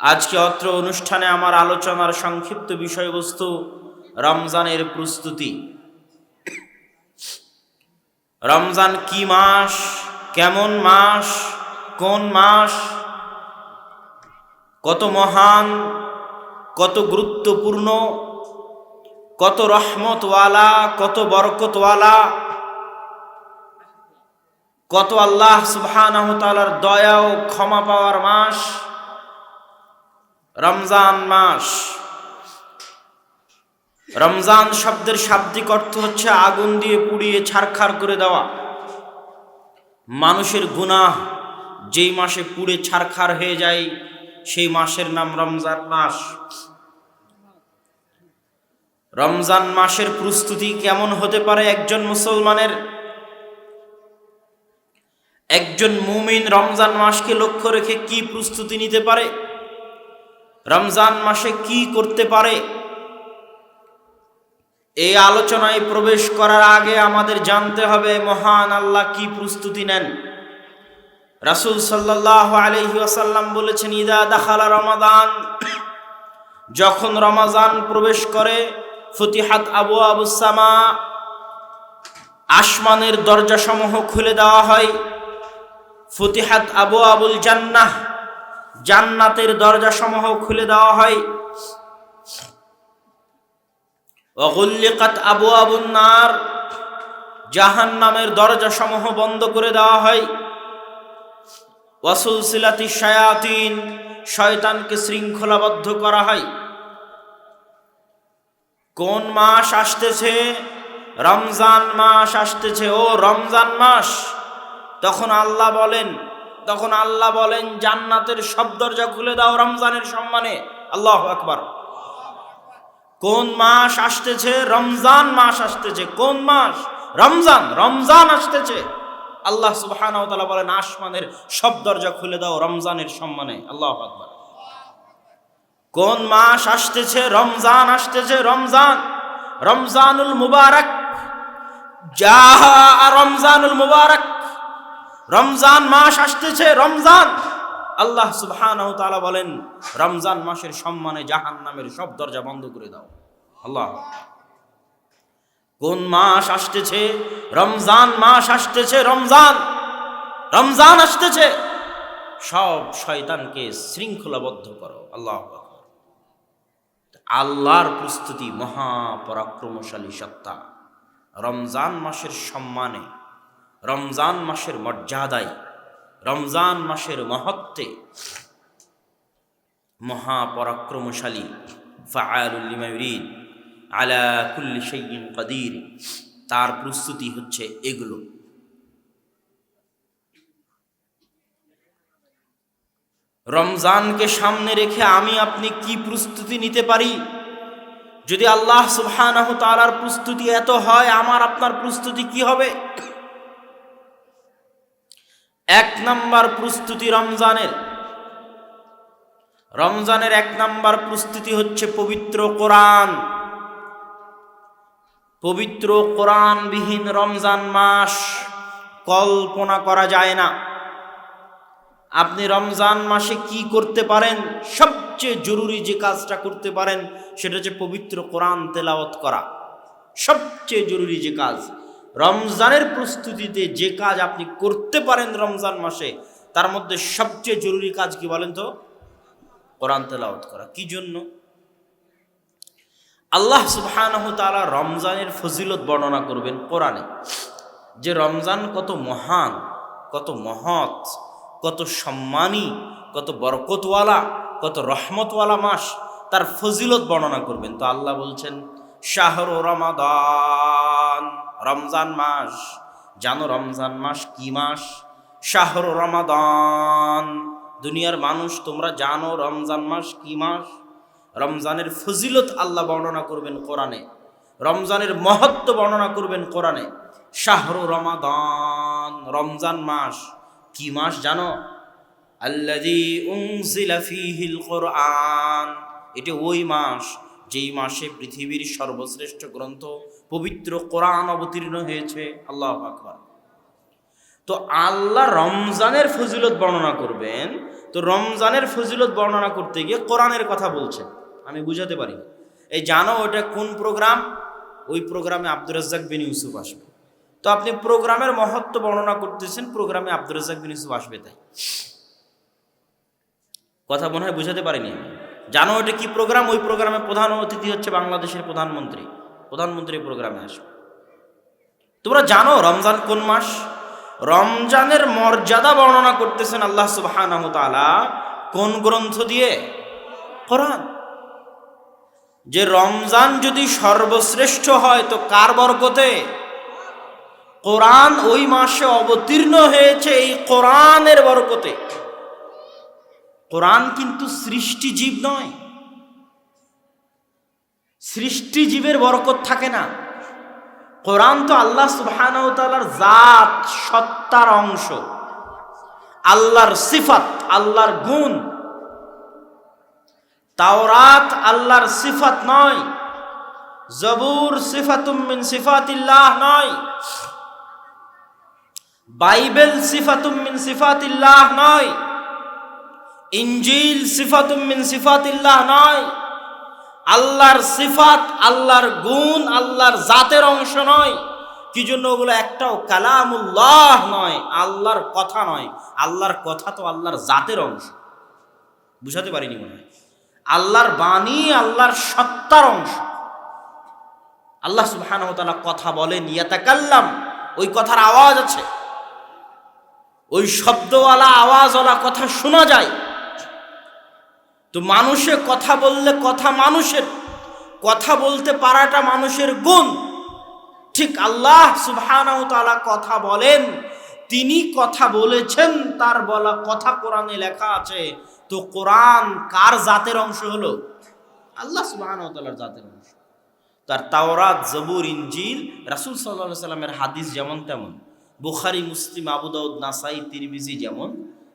আজকে অত্র অনুষ্ঠানে আমার আলোচনার সংক্ষিপ্ত বিষয়বস্তু রমজানের প্রস্তুতি। রমজান কি মাস? কেমন মাস? কোন মাস? কত মহান, কত গুরুত্বপূর্ণ, কত রহমতওয়ালা, কত বরকতওয়ালা, কত আল্লাহ সুবহানাহু তাআলার দয়া ও ক্ষমা পাওয়ার মাস। রমজান মাস। রমজান শব্দের শাব্দিক অর্থ হচ্ছে আগুন দিয়ে পুড়িয়ে ছারখার করে দেওয়া। মানুষের গুনাহ যেই মাসে পুড়ে ছারখার হয়ে যায়, সেই মাসের নাম রমজান মাস। রমজান মাসের প্রস্তুতি কেমন হতে পারে একজন মুসলমানের? একজন মুমিন রমজান মাসকে লক্ষ্য রেখে কি প্রস্তুতি নিতে পারে? রমজান মাসে কি করতে পারে? এই আলোচনায় প্রবেশ করার আগে আমাদের জানতে হবে, মহান আল্লাহ কি প্রস্তুতি নেন? রাসুল সাল্লাহ আলহি আসাল্লাম বলেছেন, ইদা দাখালা রমাদান। যখন রমাজান প্রবেশ করে, ফতিহাত আবু আবুসামা আসমানের দরজাসমূহ খুলে দেওয়া হয়। ফতিহাত আবু আবুল জান্নাহ জান্নাতের দরজাসমূহ খুলে দেওয়া হয়। অগুল্লিকাত আবু আবুন নার জাহান নামের দরজাসমূহ বন্ধ করে দেওয়া হয়। ওয়াসুল সিলাতি শায়াতিন, শয়তানকে শৃঙ্খলাবদ্ধ করা হয়। কোন মাস আসতেছে? রমজান মাস আসতেছে। ও রমজান মাস, তখন আল্লাহ বলেন তখন আল্লাহ বলেন, জান্নাতের সব দরজা খুলে দাও রমজানের সম্মানে। আল্লাহ আকবার। কোন মাস আসতেছে? রমজান মাস আসতেছে। কোন মাস? রমজান রমজান আসতেছে। আল্লাহ সুবহানাহু ওয়া বলেন, আসমানের সব দরজা খুলে দাও রমজানের সম্মানে। আল্লাহ আকবার। কোন মাস আসতেছে? রমজান আসতেছে, রমজান। রমজানুল মুবারক। যাহা রমজানুল মুবারক রমজান মাস আসতেছে, রমজান। আল্লাহ সুবহানাহু তাআলা বলেন, রমজান মাসের সম্মানে জাহান নামের সব দরজা বন্ধ করে দাও। আল্লাহ। কোন মাস আসতেছে? রমজান মাস আসতেছে, রমজান। রমজান আসতেছে। সব শয়তানকে শৃঙ্খলাবদ্ধ করো। আল্লাহ আল্লাহর প্রস্তুতি মহাপরাক্রমশালী সত্তা। রমজান মাসের সম্মানে রমজান মাসের মর্যাদায়, রমজান মাসের মহত্বে মহাপরাক্রমশালী ফাআলুল্লিমায়ুরিদ আলা কুল্লি কাদির, তার প্রস্তুতি হচ্ছে এগুলো। রমজানকে সামনে রেখে আমি আপনি কি প্রস্তুতি নিতে পারি? যদি আল্লাহ সুবহানাহ তাআলার প্রস্তুতি এত হয়, আমার আপনার প্রস্তুতি কি হবে? এক নাম্বার প্রস্তুতি রমজানের। রমজানের এক নাম্বার প্রস্তুতি হচ্ছে পবিত্র কোরআন। পবিত্র কোরআনবিহীন রমজান মাস কল্পনা করা যায় না। আপনি রমজান মাসে কি করতে পারেন? সবচেয়ে জরুরি যে কাজটা করতে পারেন, সেটা হচ্ছে পবিত্র কোরআন তেলাওয়াত করা। সবচেয়ে জরুরি যে কাজ। রমজানের প্রস্তুতিতে যে কাজ আপনি করতে পারেন রমজান মাসে, তার মধ্যে সবচেয়ে জরুরি কাজ কি বলেন তো? কোরআন তেলাওয়াত করা। কি জন্য? আল্লাহ সুবহানাহু তাআলা রমজানের ফজিলত বর্ণনা করবেন কোরআনে। যে রমজান কত মহান, কত মহৎ, কত সম্মানী, কত বরকতওয়ালা, কত রহমতওয়ালা মাস, তার ফজিলত বর্ণনা করবেন। তো আল্লাহ বলছেন, শাহর রমাদান। রমজান মাস। জানো রমজান মাস কি মাস? শাহর রমাদান। দুনিয়ার মানুষ, তোমরা জানো রমজান মাস কি মাস? রমজানের ফজিলত আল্লাহ বর্ণনা করবেন কোরআনে। রমজানের মহত্ব বর্ণনা করবেন কোরআনে। শাহর রমাদান। রমজান মাস কি মাস জানো? উনজিলা ফীহিল কোরআন। এটা ওই মাস যেই মাসে পৃথিবীর সর্বশ্রেষ্ঠ গ্রন্থ পবিত্র কোরআন অবতীর্ণ হয়েছে, আল্লাহ আকবার। তো আল্লাহ রমজানের ফজিলত বর্ণনা করবেন। তো রমজানের ফজিলত বর্ণনা করতে গিয়ে কোরআনের কথা বলছেন। আমি বুঝাতে পারি। এই জানো ওটা কোন প্রোগ্রাম? ওই প্রোগ্রামে আব্দুর রাজ্জাক বিন ইউসুফ আসবে। তো আপনি প্রোগ্রামের মহত্ব বর্ণনা করতেছেন, প্রোগ্রামে আব্দুর রাজ্জাক বিন ইউসুফ আসবে তাই। কথা মনে হয় বুঝাতে পারিনি আমি। জানো এটা কি প্রোগ্রাম? ওই প্রোগ্রামে প্রধান অতিথি হচ্ছে বাংলাদেশের প্রধানমন্ত্রী। প্রধানমন্ত্রী প্রোগ্রামে আসবে। তোমরা জানো রমজান কোন মাস? রমজানের মর্যাদা বর্ণনা করতেছেন আল্লাহ তাআলা কোন গ্রন্থ দিয়ে? কোরআন। যে রমজান যদি সর্বশ্রেষ্ঠ হয় তো কার বরকতে? কোরআন ওই মাসে অবতীর্ণ হয়েছে এই কোরআনের বরকতে। কোরআন কিন্তু সৃষ্টিজীব নয়। সৃষ্টি সৃষ্টিজীবের বরকত থাকে না। কোরআন তো আল্লাহ সুবহানার জাত, সত্তার অংশ। আল্লাহর সিফাত, আল্লাহর গুণ। তাওরাত আল্লাহর সিফাত নয়। জবুর সিফাতুম মিন সিফাতিল্লাহ নয়। বাইবেল সিফাতুম মিন সিফাতিল্লাহ নয়। ইঞ্জিল সিফাতুম মিন সিফাতিল্লাহ নয়। আল্লাহর সিফাত, আল্লাহর গুণ, আল্লাহর জাতের অংশ নয়। কি জন্য ওগুলো একটাও কালামুল্লাহ নয়, আল্লাহর কথা নয়। আল্লাহর কথা তো আল্লাহর জাতের অংশ। বুঝাতে পারিনি মনে হয়। আল্লাহর বাণী, আল্লাহর সত্তার অংশ। আল্লাহ সুবহান কথা বলেন, ইয়াতাকাল্লাম, ওই কথার আওয়াজ আছে। ওই শব্দওয়ালা, আওয়াজওয়ালা কথা শোনা যায়। তো মানুষে কথা বললে কথা মানুষের, কথা বলতে পারাটা মানুষের গুণ। ঠিক আল্লাহ সুবহানাহু তাআলা কথা বলেন, তিনি কথা বলেছেন, তার বলা কথা কোরআনে লেখা আছে। তো কোরআন কার জাতের অংশ হলো? আল্লাহ সুবহানাহু তাআলার জাতের অংশ। তার তাওরাত, জবুর ইঞ্জিল রাসূল সাল্লাল্লাহু আলাইহি সাল্লামের হাদিস যেমন তেমন। বুখারী, মুসলিম, আবু দাউদ, নাসাই, তিরমিজি যেমন।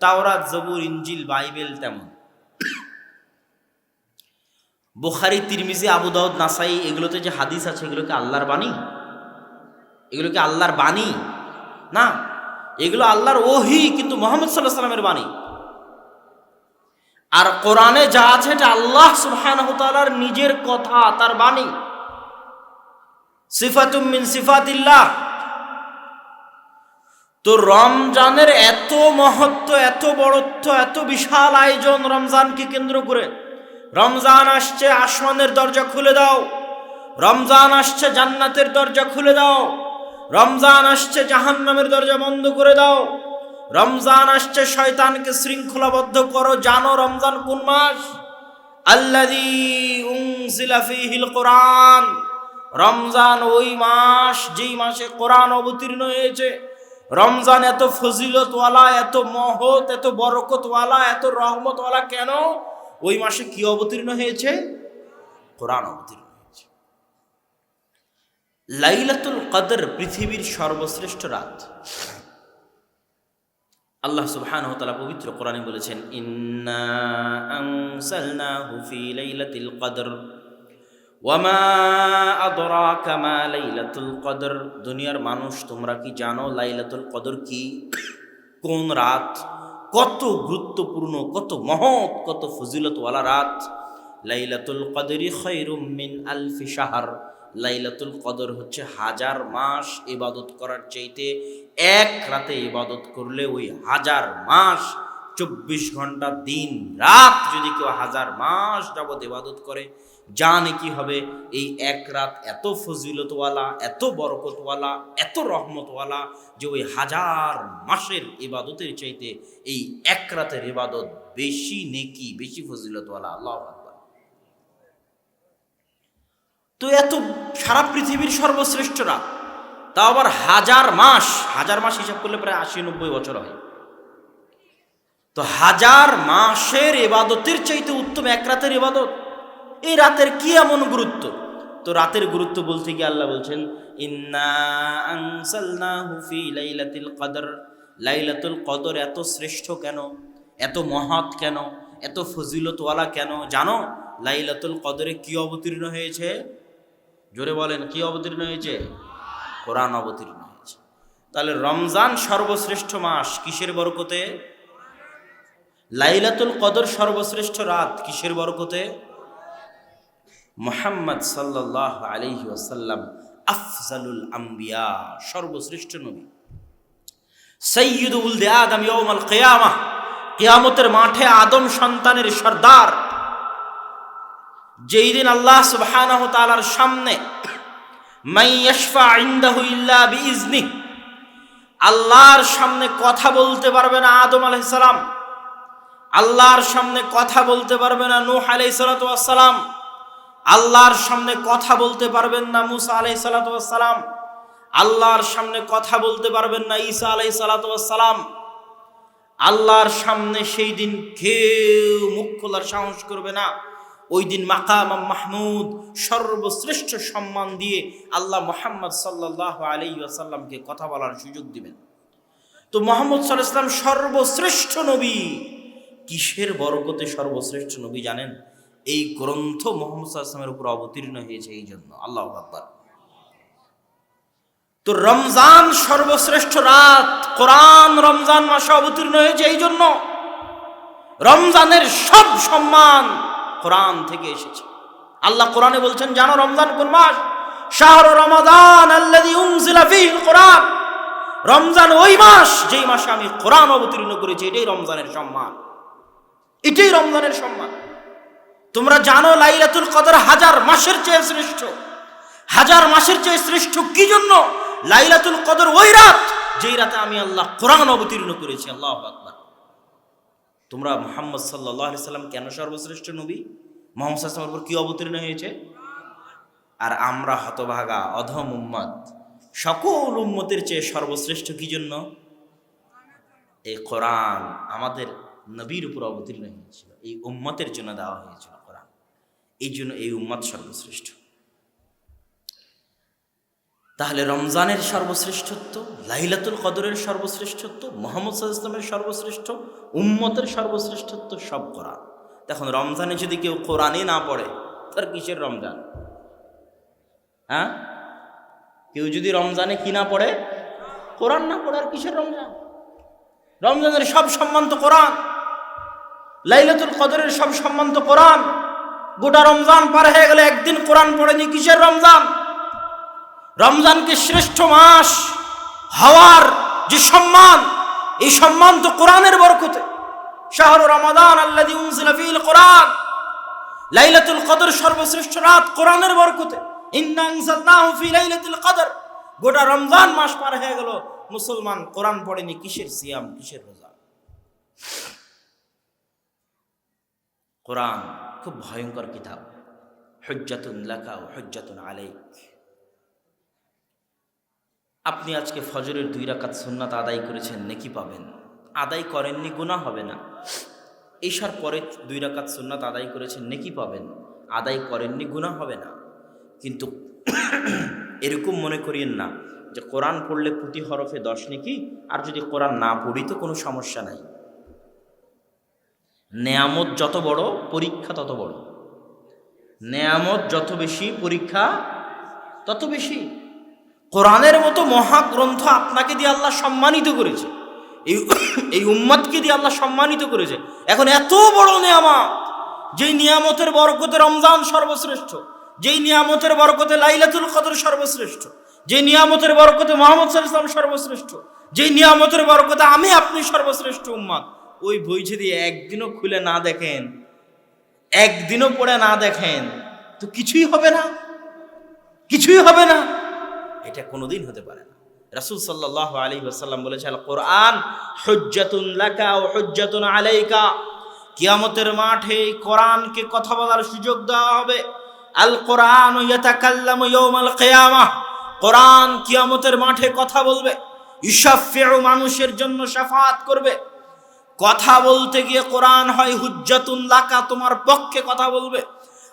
তাওরাত, জবুর ইঞ্জিল বাইবেল তেমন। বুখারি, তিরমিজি, আবু দাউদ, নাসাই, এগুলোতে যে হাদিস আছে, এগুলো কি আল্লাহর বাণী? এগুলো কি আল্লাহর বাণী? না, এগুলো আল্লাহর ওহি, কিন্তু মোহাম্মদ সাল্লাহ সাল্লামের বাণী। আর কোরআনে যা আছে, এটা আল্লাহ সুবহানাহু তাআলার নিজের কথা, তার বাণী। সিফাতুম মিন সিফাতিল্লাহ। তো রমজানের এত মহত্ব, এত বড়ত্ব, এত বিশাল আয়োজন রমজানকে কেন্দ্র করে রমজান আসছে, আসমানের দরজা খুলে দাও। রমজান আসছে, জান্নাতের দরজা খুলে দাও। রমজান আসছে, জাহান্নামের দরজা বন্ধ করে দাও। রমজান আসছে, শয়তানকে শৃঙ্খলাবদ্ধ করো। জানো রমজান কোন মাস? ফীহিল কোরআন। রমজান ওই মাস, যেই মাসে কোরআন অবতীর্ণ হয়েছে। রমজান এত ফজিলতওয়ালা, এত মহৎ, এত বরকতওয়ালা, এত রহমতওয়ালা কেন? ওই মাসে কি অবতীর্ণ হয়েছে? কোরআন অবতীর্ণ হয়েছে। লাইলাতুল কদর পৃথিবীর সর্বশ্রেষ্ঠ রাত। আল্লাহ সুবহানাহু ওয়া তাআলা পবিত্র কোরআনে বলেছেন, ইন্না আনসালনাহু ফি লাইলাতিল কদর ওয়ামা আদরাকা মা লাইলাতুল কদর। দুনিয়ার মানুষ, তোমরা কি জানো লাইলাতুল কদর কি? কোন রাত? কত গুরুত্বপূর্ণ, কত মহৎ, কত ফজিলতওয়ালা রাত। লাইলাতুল কদরি খৈরুম মিন আলফি সাহার লাইলাতুল কদর হচ্ছে হাজার মাস ইবাদত করার চাইতে এক রাতে ইবাদত করলে ওই হাজার মাস চব্বিশ ঘণ্টা দিন রাত যদি কেউ হাজার মাস যাবৎ ইবাদত করে, জানে কি হবে? এই এক রাত এত ফজিলতওয়ালা, এত বরকতওয়ালা, এত রহমতওয়ালা যে ওই হাজার মাসের ইবাদতের চাইতে এই এক রাতের ইবাদত বেশি নেকি, বেশি ফজিলতওয়ালা, আল্লাহ তো এত সারা পৃথিবীর সর্বশ্রেষ্ঠ রাত তা আবার হাজার মাস হাজার মাস হিসাব করলে প্রায় আশি নব্বই বছর হয়। তো হাজার মাসের এবাদতের চাইতে উত্তম এক রাতের এবাদত। এই রাতের কি এমন গুরুত্ব? তো রাতের গুরুত্ব বলতে গিয়ে আল্লাহ বলছেন লাইলাতিল কদর। লাইলাতুল কদর এত শ্রেষ্ঠ কেন? এত মহৎ কেন? এত ফজিলতওয়ালা কেন? জানো, লাইলাতুল কদরে কি অবতীর্ণ হয়েছে? জোরে বলেন, কি অবতীর্ণ হয়েছে? কোরআন অবতীর্ণ হয়েছে। তাহলে রমজান সর্বশ্রেষ্ঠ মাস কিসের বরকতে? লাইলাতুল কদর সর্বশ্রেষ্ঠ রাত কিসের বরকতে? মোহাম্মদ সাল্লাহ আলহি ওসাল্লাম আফজালুল আম্বিয়া, সর্বশ্রেষ্ঠ নবী। সৈয়দ উলদে আদম ইয়ৌমাল কেয়ামা, কেয়ামতের মাঠে আদম সন্তানের সর্দার। যেই দিন আল্লাহ সুবহানাহু তাআলার সামনে মাই ইয়াশফা ইনদাহু ইল্লা বিইজনি আল্লাহর সামনে কথা বলতে পারবে না আদম আলাইহিস সালাম। আল্লাহর সামনে কথা বলতে পারবে না নূহ আলাইহিস সালাতু ওয়াস সালাম। আল্লাহর সামনে কথা বলতে পারবেন না মুসা আলাই সালাতু ওয়াস সালাম। আল্লাহর সামনে কথা বলতে পারবেন না ঈসা আলাই সালাতু ওয়াস সালাম। আল্লাহর সামনে সেই দিন কেউ মুখ খোলার সাহস করবে না। ওই দিন মাকাম মাহমুদ সর্বশ্রেষ্ঠ সম্মান দিয়ে আল্লাহ মোহাম্মদ সাল্লাহ আলী আসাল্লামকে কথা বলার সুযোগ দিবেন। তো মোহাম্মদ সাল্লাহ ইসলাম সর্বশ্রেষ্ঠ নবী। কিসের বরকতে সর্বশ্রেষ্ঠ নবী জানেন? এই গ্রন্থ মোহাম্মদ সাল্লামের উপর অবতীর্ণ হয়েছে এই জন্য। আল্লাহ আকবর। তো রমজান সর্বশ্রেষ্ঠ রাত, কোরআন রমজান মাসে অবতীর্ণ হয়েছে এই জন্য। রমজানের সব সম্মান কোরআন থেকে এসেছে। আল্লাহ কোরআনে বলছেন, জানো রমজান কোন মাস? শাহর রমাদান কোরআন। রমজান ওই মাস, যেই মাসে আমি কোরআন অবতীর্ণ করেছি, এটাই রমজানের সম্মান। এটাই রমজানের সম্মান। তোমরা জানো লাইলাতুল কদর হাজার মাসের চেয়ে শ্রেষ্ঠ। হাজার মাসের চেয়ে শ্রেষ্ঠ কি জন্য? লাইলাতুল কদর ওই রাত যেই রাতে আমি আল্লাহ কোরআন অবতীর্ণ করেছি, আল্লাহ আকবার। তোমরা মোহাম্মদ সাল্লাহ সাল্লাম কেন সর্বশ্রেষ্ঠ নবী? মোহাম্মদ সাল্লামের উপর কি অবতীর্ণ হয়েছে? আর আমরা হতভাগা, অধম উম্মত। সকল উম্মতের চেয়ে সর্বশ্রেষ্ঠ কি জন্য? এই কোরআন আমাদের নবীর উপর অবতীর্ণ হয়েছিল, এই উম্মতের জন্য দেওয়া হয়েছিল কোরআন। এই জন্য এই উম্মত সর্বশ্রেষ্ঠ। তাহলে রমজানের সর্বশ্রেষ্ঠত্ব, লাইলাতুল কদরের সর্বশ্রেষ্ঠত্ব, মোহাম্মদ ইসলামের সর্বশ্রেষ্ঠ, উম্মতের সর্বশ্রেষ্ঠত্ব সব কোরআন। দেখুন, রমজানে যদি কেউ কোরআনই না পড়ে, তার কিসের রমজান? হ্যাঁ? কেউ যদি রমজানে কি না পড়ে, কোরআন না পড়ে, আর কিসের রমজান? রমজানের সব সম্মান তো কোরআন। লাইলাতুল কদরের সব সম্মান তো কোরআন। গোটা রমজান পার হয়ে গেলে একদিন কোরআন পড়েনি, কিসের রমজান? রমজানকে শ্রেষ্ঠ মাস? হওয়ার যে সম্মান, এই সম্মান তো কোরআনের বরকতে। শাহরু রমাদান আল্লাযী উনজিলা ফীল কোরআন। লাইলাতুল কদর সর্বশ্রেষ্ঠ রাত কোরআনের বরকতে। কদর। গোটা রমজান মাস পার হয়ে গেল, মুসলমান কোরআন পড়েনি, কিসের সিয়াম, কিসের রোজা? কোরআন খুব ভয়ঙ্কর কিতাব। হজ্জাতুন লাকা ও হজ্জাতুন আলাইক। আপনি আজকে ফজরের দুই রাকাত সুন্নাত আদায় করেছেন, নেকি পাবেন? আদায় করেননি গুণা হবে না। এসার পরে দুই রাকাত সুন্নাত আদায় করেছেন, নেকি পাবেন? আদায় করেননি গুণা হবে না। কিন্তু এরকম মনে করিয়েন না যে কোরআন পড়লে প্রতি হরফে দশ নেকি, আর যদি কোরআন না পড়ি তো কোনো সমস্যা নাই। নেয়ামত যত বড়, পরীক্ষা তত বড়। নেয়ামত যত বেশি, পরীক্ষা তত বেশি। কোরআনের মতো মহাগ্রন্থ আপনাকে দিয়ে আল্লাহ সম্মানিত করেছে। এই এই উম্মাদকে দিয়ে আল্লাহ সম্মানিত করেছে। এখন এত বড় নিয়ামত, যেই নিয়ামতের বরকতে রমজান সর্বশ্রেষ্ঠ, যেই নিয়ামতের বরকতে লাইলাতুল কদর সর্বশ্রেষ্ঠ যে নিয়ামতের বরকতে মোহাম্মদ সাল্লাম সর্বশ্রেষ্ঠ, যেই নিয়ামতের বরকতে আমি আপনি সর্বশ্রেষ্ঠ উম্মাদ ওই বই যদি একদিনও খুলে না দেখেন, একদিনও পড়ে না দেখেন, তো কিছুই হবে না, কিছুই হবে না। এটা কোনোদিন হতে পারে না। রাসুল সাল্লাহ আলী আসাল্লাম বলেছে আল কোরআন হজ্জাতুন লাকা ও হজ্জাতুন আলাইকা। কিয়ামতের মাঠে কোরআনকে কথা বলার সুযোগ দেওয়া হবে। আল কোরআন ইয়াতাকাল্লামু ইয়াউমাল কিয়ামাহ কোরআন কিয়ামতের মাঠে কথা বলবে। ইউসাফিউ মানুষের জন্য শাফাত করবে। কথা বলতে গিয়ে কোরআন হয়, হুজ্জাতুন লাকা তোমার পক্ষে কথা বলবে।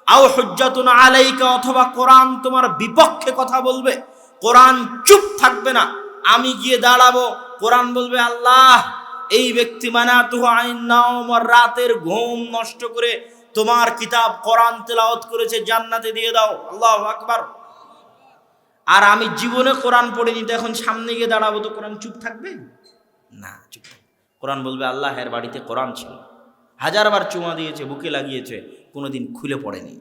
আও হুজ্জাতুন আলাইকা অথবা কোরআন তোমার বিপক্ষে কথা বলবে। কোরআন চুপ থাকবে না। আমি গিয়ে দাঁড়াবো। কোরআন বলবে, আল্লাহ, এই ব্যক্তি মানাতুহ আইনাওমর রাতের ঘুম নষ্ট করে তোমার কিতাব কোরআন তেলাওয়াত করেছে, জান্নাতে দিয়ে দাও। আল্লাহ আকবার। আর আমি জীবনে কোরআন পড়িনি, তো এখন সামনে গিয়ে দাঁড়াবো, তো কোরআন চুপ থাকবে? না, চুপ কোরআন বলবে আল্লাহের বাড়িতে কোরআন ছিল। হাজারবার চুমা দিয়েছে বুকে লাগিয়েছে কোনোদিন খুলে পড়েনি।